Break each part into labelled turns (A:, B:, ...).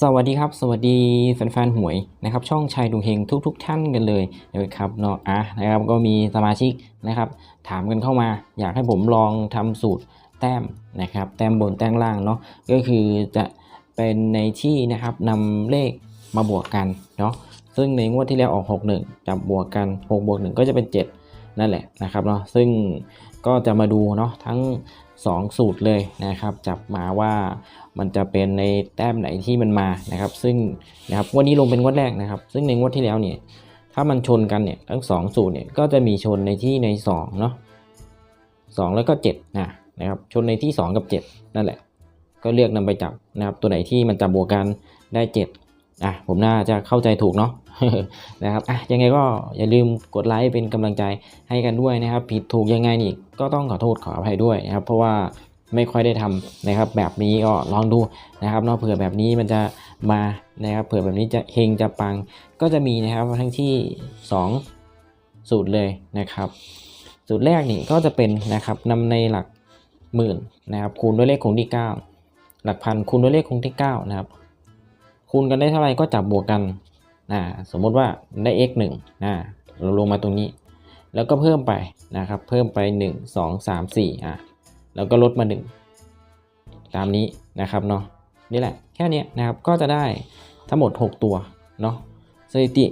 A: สวัสดีครับ สวัสดีแฟนๆหวยนะครับ ช่องชัยดุงเฮงทุก ๆ ท่านกันเลยนะครับเนาะอะนะครับก็มีสมาชิกนะครับ ถามกันเข้ามา อยากให้ผมลองทำสูตรแต้มนะครับ แต้มบนแต้มล่างเนาะก็คือจะเป็นในที่นะครับนำเลขมาบวกกันเนาะซึ่งในงวดที่แล้วออก 61จับบวกกัน6บวก1ก็จะเป็น 7 นั่นแหละนะครับเนาะซึ่งก็จะมาดูเนาะทั้ง 2 สูตรเลยนะครับ จับมาว่ามันจะเป็นในแต้มไหนที่มันมานะครับ ซึ่งนะครับวันนี้ลงเป็นงวดแรกนะครับ ซึ่งในงวดที่แล้วเนี่ยถ้ามันชนกันเนี่ยทั้งสองสูตรเนี่ยก็จะมีชนในที่ใน2เนาะสองแล้วก็7นะนะครับชนในที่ 2 กับ 7 นั่นแหละ ก็เลือกนำไปจับนะครับตัวไหนที่มันจับบวกกันได้7อะผมน่าจะเข้าใจถูกเนาะ นะครับอะยังไงก็อย่าลืมกดไลค์เป็นกำลังใจให้กันด้วยนะครับ ผิดถูกยังไงนี่ก็ต้องขอโทษขออภัยด้วยนะครับ เพราะว่าไม่ค่อยได้ทำนะครับ แบบนี้ก็ลองดูนะครับเนาะเผื่อแบบนี้มันจะมานะครับเผื่อแบบนี้จะเฮงจะปังก็จะมีนะครับทั้งที่ 2 สูตรเลยนะครับ สูตรแรกนี่ก็จะเป็นนะครับนำในหลักหมื่นนะครับ คูณด้วยเลขคงที่ 9 หลักพันคูณด้วยเลขคงที่9นะครับคูณกันได้เท่าไหร่ก็จับบวกกัน อ่าสมมติว่าได้ x 1อ่าเราลงมาตรงนี้ แล้วก็เพิ่มไปนะครับ เพิ่มไป 1 2 3 4อ่าแล้วก็ลดมา 1 ตามนี้นะครับเนาะนี่แหละแค่นี้นะครับก็จะได้ทั้งหมด 6 ตัวเนาะสถิติ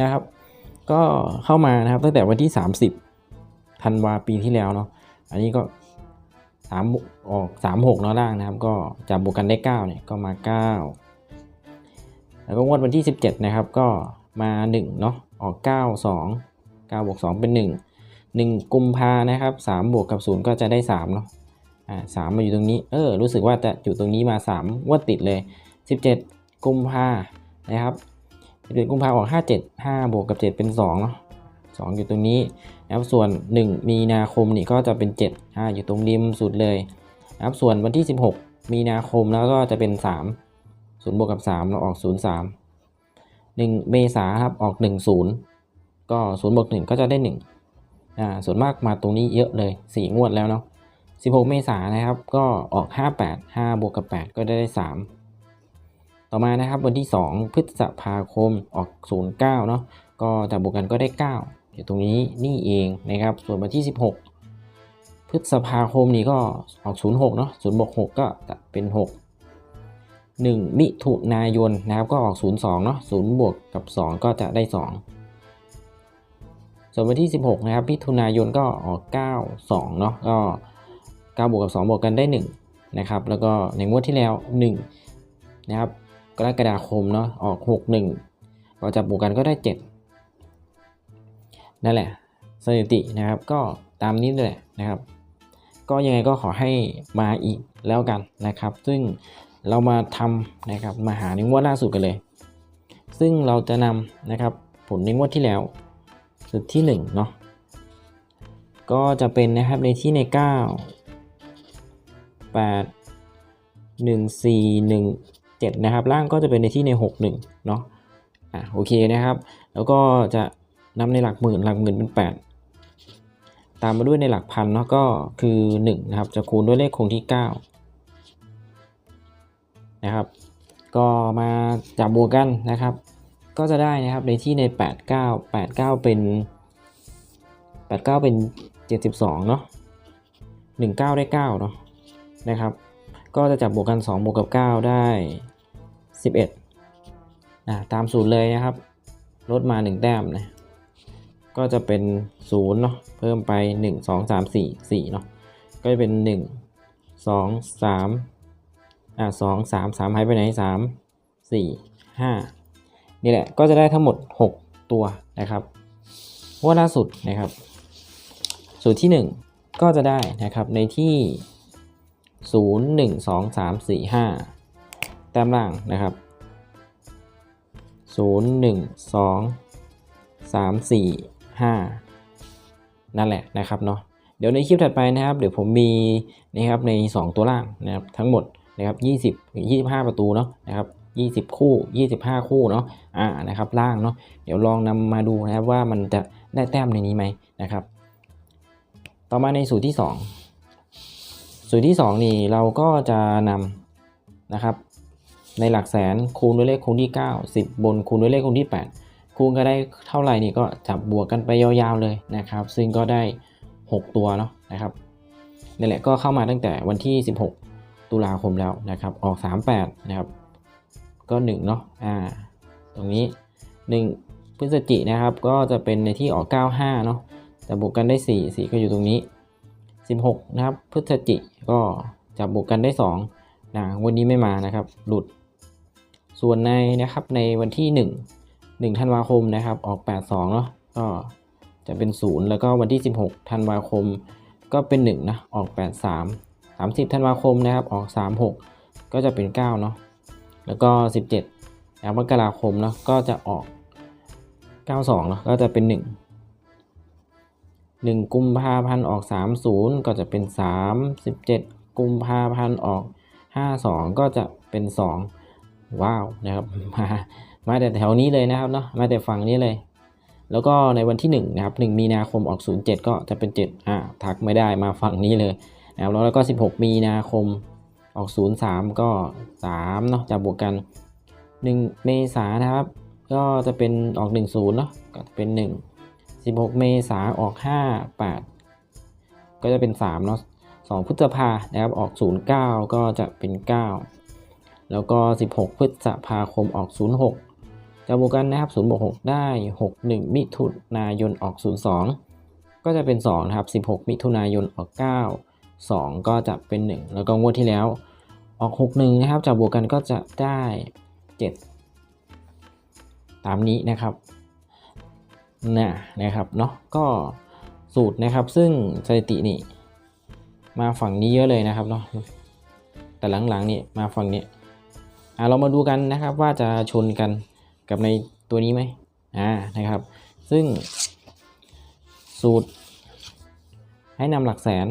A: นะครับ ก็เข้ามานะครับตั้งแต่วันที่ 30ธันวาปีที่แล้วเนาะอันนี้ก็สามออกสามหกเนาะล่างนะครับ ก็จับบวกกันได้เก้าเนี่ยก็มาเก้า แล้วก็งวดวันที่ 17 นะครับ ก็มา1เนาะออก 9 2 9บวก2เป็น 1 1 กุมภานะครับ3บวกกับ 0 ก็จะได้3เนาะอ่าสามมาอยู่ตรงนี้เออรู้สึกว่าจะอยู่ตรงนี้มา3งวดติดเลย 17 กุมภานะครับ11กุมภาออก 57 5 บวกกับ 7 เป็น2เนาะ2อยู่ตรงนี้นะครับส่วน 1 มีนาคมนี่ก็จะเป็น 7 5 อยู่ตรงริมสุดเลยนะครับส่วนวันที่ 16 มีนาคมแล้วก็จะเป็น 3 0บวกกับ3เราออก0 3 1เมษาครับออก1 0ก็0บวก1ก็จะได้1อ่าส่วนมากมาตรงนี้เยอะเลย4งวดแล้วเนาะ16เมษานะครับก็ออก58 5บวกกับ8ก็ได้ได้3ต่อมานะครับวันที่2พฤษภาคมออก09เนาะก็จับบวกกันก็ได้9อยู่ตรงนี้นี่เองนะครับส่วนวันที่16พฤษภาคมนี่ก็ออก 06 เนาะ0บวก6ก็จะเป็น6 1 มิถุนายนนะครับก็ออก 02เนาะ0บวกกับ 2 ก็จะได้ 2 ส่วนวันที่ 16 นะครับมิถุนายนก็ออก 92เนาะก็9บวกกับ 2 บวกกันได้ 1 นะครับ แล้วก็ในงวดที่แล้ว 1 นะครับกรกฎาคมเนาะออก 61 ก็จับบวกกันก็ได้ 7 นั่นแหละ สถิตินะครับก็ตามนี้เลยนะครับ ก็ยังไงก็ขอให้มาอีกแล้วกันนะครับ ซึ่ง เรามาทำนะครับมาหาในงวดล่าสุดกันเลย ซึ่งเราจะนำนะครับผลในงวดที่แล้วสุดที่1เนาะก็จะเป็นนะครับในที่ใน 9 8 1 4 1 7 นะครับ ล่างก็จะเป็นในที่ใน 6 1 เนาะอะโอเคนะครับ แล้วก็จะนำในหลักหมื่นหลักหมื่นเป็น 8 ตามมาด้วยในหลักพันเนาะก็คือ 1 นะครับ จะคูณด้วยเลขคงที่ 9 นะครับ ก็มาจับบวกกันนะครับ ก็จะได้นะครับในที่ใน 8 9 8 9 เป็น 8 9 เป็น 72 เนาะ1 9 ได้9เนาะนะครับ ก็จะจับบวกกัน 2 บวกกับ 9 ได้ 11นะตามสูตรเลยนะครับ ลดมา 1 แต้มนะก็จะเป็น 0 เนาะเพิ่มไป 1 2 3 4 4 เนาะก็จะเป็น 1 2 3 อ่าสองสามสามหายไปไหนสามสี่ห้านี่แหละก็จะได้ทั้งหมด 6 ตัวนะครับว่าล่าสุดนะครับ สูตรที่ 1 ก็จะได้นะครับในที่ 0 1 2 3 4 5 แต้มล่างนะครับ 0 1 2 3 4 5 นั่นแหละนะครับเนาะเดี๋ยวในคลิปถัดไปนะครับ เดี๋ยวผมมีนะครับใน 2 ตัวล่างนะครับทั้งหมด นะครับ 20 25 ประตูเนาะนะครับ 20 คู่ 25 คู่เนาะอ่านะครับล่างเนาะเดี๋ยวลองนำมาดูนะครับว่ามันจะได้แต้มในนี้ไหมนะครับ ต่อมาในสูตรที่ 2 สูตรที่ 2 นี่เราก็จะนำนะครับ ในหลักแสนคูณด้วยเลขคงที่ 9 10 บนคูณด้วยเลขคงที่ 8 คูณก็ได้เท่าไหร่นี่ก็จับบวกกันไปยาวๆเลยนะครับ ซึ่งก็ได้ 6 ตัวเนาะนะครับนี่แหละก็เข้ามาตั้งแต่วันที่ 16 ตุลาคมแล้วนะครับ ออก 38 นะครับ ก็1เนาะ อ่า ตรงนี้ 1 พฤศจินะครับ ก็จะเป็นในที่ออก 95 เนาะ แต่บวกกันได้ 4 4 ก็อยู่ตรงนี้ 16 นะครับ พฤศจิก็จับบวกกันได้2นะวันนี้ไม่มานะครับ หลุด ส่วนในนะครับในวันที่ 1 1ธันวาคมนะครับ ออก 82 เนาะ ก็จะเป็น 0 แล้วก็วันที่ 16 ธันวาคม ก็เป็น 1 นะ ออก 83 30 ธันวาคมนะครับออก 36 ก็จะเป็น 9 เนาะแล้วก็ 17นะครับมกราคมเนาะก็จะออก 92เนาะก็จะเป็น 1 1 กุมภาพันธ์ออก 30 ก็จะเป็น 3 17 กุมภาพันธ์ออก 52 ก็จะเป็น 2 ว้าวนะครับมามาแต่แถวนี้เลยนะครับเนาะมาแต่ฝั่งนี้เลย แล้วก็ในวันที่1นะครับ1มีนาคมออก 07 ก็จะเป็น 7 อ่าทักไม่ได้มาฝั่งนี้เลย นะครับแล้วก็ 16 มีนาคมออก 03 ก็3เนาะจะบวกกัน 1 เมษายนนะครับ ก็จะเป็นออก 10 เนาะก็จะเป็น 1 16 เมษาออก 5 8 ก็จะเป็น 3 เนาะ2พฤษภานะครับออก 09 ก็จะเป็น 9 แล้วก็ 16 พฤษภาคมออก 06 จะบวกกันนะครับ0บวก6ได้ 61 มิถุนายนออก 02 ก็จะเป็น 2 นะครับ 16 มิถุนายนออก 9 2 ก็จะเป็น 1 แล้วก็งวดที่แล้วออก61นะครับจะบวกกันก็จะได้ 7 ตามนี้นะครับนะนะครับเนาะก็สูตรนะครับซึ่งสถิตินี่มาฝั่งนี้เยอะเลยนะครับเนาะแต่หลังๆนี่มาฝั่งนี้อ่าเรามาดูกันนะครับว่าจะชนกันกับในตัวนี้ไหมอ่านะครับ ซึ่งสูตรให้นำหลักแสน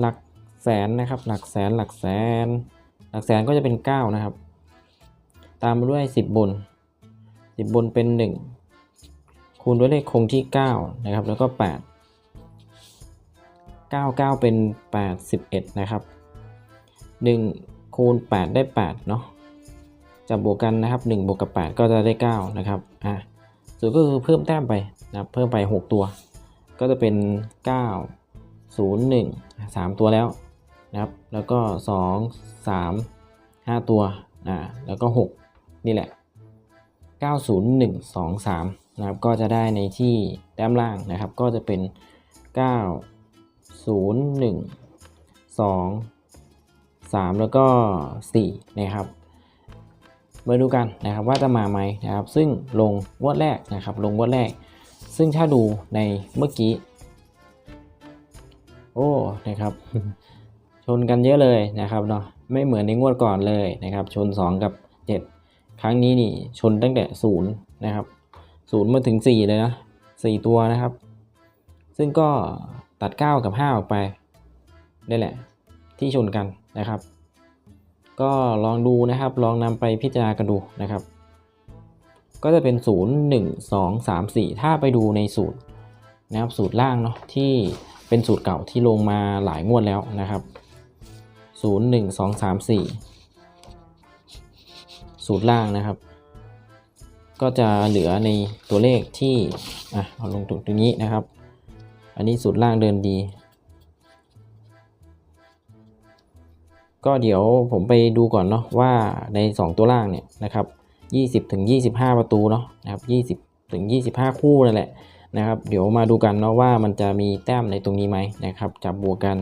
A: หลักแสนนะครับ หลักแสนหลักแสน หลักแสนก็จะเป็น 9 นะครับ ตามมาด้วย 10 บน 10 บนเป็น 1 คูณด้วยเลขคงที่ 9 นะครับ แล้วก็ 8 9 9 เป็น 81 นะครับ 1 คูณ 8 ได้ 8 เนาะจะบวกกันนะครับ 1 บวกกับ 8 ก็จะได้ 9 นะครับ อะส่วนก็คือเพิ่มแต้มไปนะครับ เพิ่มไป 6 ตัว ก็จะเป็น 9 0 1 3 ตัวแล้วนะครับ แล้วก็ 2 3 5 ตัวอ่าแล้วก็ 6 นี่แหละ 90123 นะครับ ก็จะได้ในที่แต้มล่างนะครับ ก็จะเป็น 901 2 3 แล้วก็ 4 นะครับ มาดูกันนะครับว่าจะมาไหมนะครับ ซึ่งลงวดแรกนะครับ ลงงวดแรก ซึ่งถ้าดูในเมื่อกี้ โอ้นะครับ ชนกันเยอะเลยนะครับเนาะไม่เหมือนในงวดก่อนเลยนะครับ ชน 2 กับ 7 ครั้งนี้นี่ชนตั้งแต่0นะครับ0มาถึง 4 เลยนะ4ตัวนะครับ ซึ่งก็ตัด 9 กับ 5 ออกไปนี่แหละ ที่ชนกันนะครับ ก็ลองดูนะครับ ลองนำไปพิจารณากันดูนะครับ ก็จะเป็น 0 1 2 3 4 ถ้าไปดูในสูตรนะครับสูตรล่างเนาะที่ เป็นสูตรเก่าที่ลงมาหลายงวดแล้วนะครับ 0 1 2 3 4 สูตรล่างนะครับ ก็จะเหลือในตัวเลขที่อะเอาลงตรงนี้นะครับ อันนี้สูตรล่างเดินดี ก็เดี๋ยวผมไปดูก่อนเนาะว่าใน 2 ตัวล่างเนี่ยนะครับ 20ถึง25 ประตูเนาะนะครับ 20ถึง25 คู่นั่นแหละ นะครับ เดี๋ยวมาดูกันเนาะว่ามันจะมีแต้มในตรงนี้ไหมนะครับ จับบวกกัน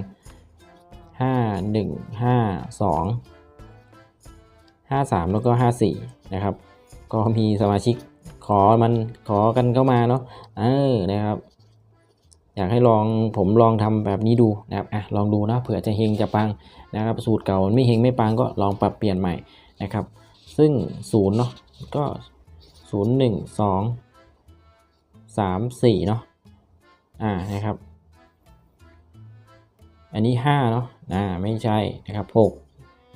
A: 5 1 5 2 5 3 แล้วก็ 5 4 นะครับ ก็มีสมาชิกขอมันขอกันเข้ามาเนาะเออนะครับ อยากให้ลองผมลองทำแบบนี้ดูนะครับอะลองดูนะเผื่อจะเฮงจะปังนะครับ สูตรเก่ามันไม่เฮงไม่ปังก็ลองปรับเปลี่ยนใหม่นะครับ ซึ่งศูนย์เนาะก็ศูนย์หนึ่งสอง สามสี่เนาะอ่านะครับ อันนี้ห้าเนาะอ่าไม่ใช่นะครับหก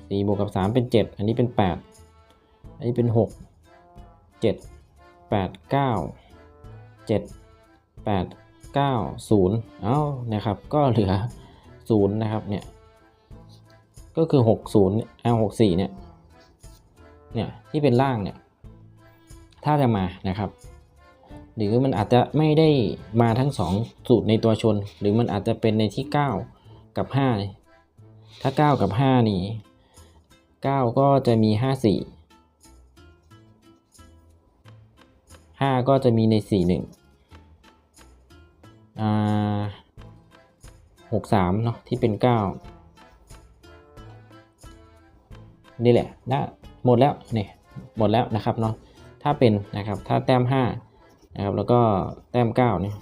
A: สี่บวกกับสามเป็นเจ็ดอันนี้เป็นแปดอันนี้เป็นหกเจ็ดแปดเก้าเจ็ดแปดเก้าศูนย์เอ้านะครับก็เหลือศูนย์นะครับเนี่ยก็คือ60 L 64เนี่ยเนี่ยที่เป็นล่างเนี่ยถ้าจะมานะครับ หรือมันอาจจะไม่ได้มาทั้ง 2 สูตรในตัวชน หรือมันอาจจะเป็นในที่ 9 กับ 5 ถ้า 9 กับ 5 นี่ 9 ก็จะมี 54 5 ก็จะมีใน 41อ่า63 เนาะที่เป็น 9 นี่แหละนะหมดแล้วนี่หมดแล้วนะครับเนาะถ้าเป็นนะครับถ้าแต้ม 5 นะครับ แล้วก็แต้ม9เนี่ย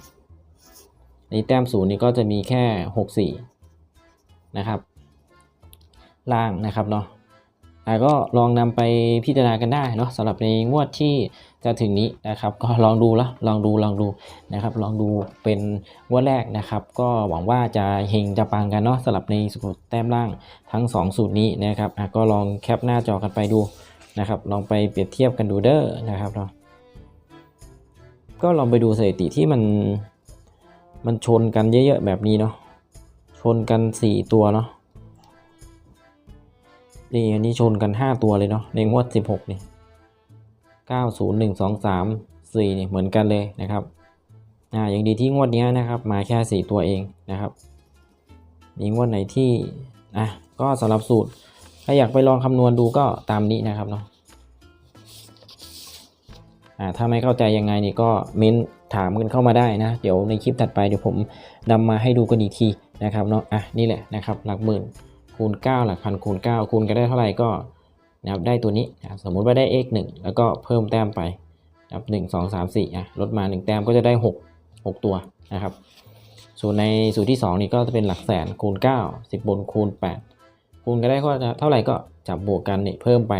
A: นี่แต้ม0นี่ก็จะมีแค่ 64 นะครับ ล่างนะครับเนาะแต่ก็ลองนำไปพิจารณากันได้เนาะสำหรับในงวดที่จะถึงนี้นะครับ ก็ลองดูละลองดูลองดูนะครับ ลองดูเป็นงวดแรกนะครับ ก็หวังว่าจะเฮงจะปังกันเนาะสำหรับในสูตรแต้มล่างทั้ง 2 สูตรนี้นะครับก็ลองแคปหน้าจอกันไปดูนะครับ ลองไปเปรียบเทียบกันดูเด้อนะครับเนาะ ก็ลองไปดูสถิติที่มันมันชนกันเยอะๆแบบนี้เนาะชนกัน 4 ตัวเนาะนี่อันนี้ชนกัน 5 ตัวเลยเนาะในงวด 16 นี่ 9 0 1 2 3 4 นี่เหมือนกันเลยนะครับอ่าอย่างดีที่งวดนี้นะครับ มาแค่ 4 ตัวเองนะครับ มีงวดไหนที่อะก็สำหรับสูตร ถ้าอยากไปลองคำนวณดูก็ตามนี้นะครับเนาะ ถ้าไม่เข้าใจยังไงนี่ก็เม้นถามกันเข้ามาได้นะ เดี๋ยวในคลิปถัดไปเดี๋ยวผมนำมาให้ดูกันอีกทีนะครับเนาะอะนี่แหละนะครับหลักหมื่นคูณ 9 หลักพันคูณ 9 คูณกันได้เท่าไหร่ก็นะครับได้ตัวนี้นะสมมุติว่าได้ x 1แล้วก็เพิ่มแต้มไปนะครับ1 2 3 4อะลดมา 1 แต้มก็จะได้ 6 6 ตัวนะครับส่วนในสูตรที่ 2 นี่ก็จะเป็นหลักแสนคูณ 9 10 บนคูณ 8 คูณกันได้เท่าไหร่ก็จับบวกกันนี่เพิ่มไป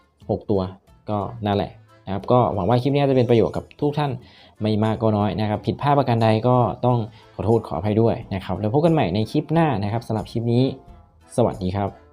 A: 6 ตัวก็นั่นแหละ นะครับก็หวังว่าคลิปนี้จะเป็นประโยชน์กับทุกท่านไม่มากก็น้อยนะครับผิดพลาดประการใดก็ต้องขอโทษขออภัยด้วยนะครับแล้วพบกันใหม่ในคลิปหน้านะครับสำหรับคลิปนี้ สวัสดีครับ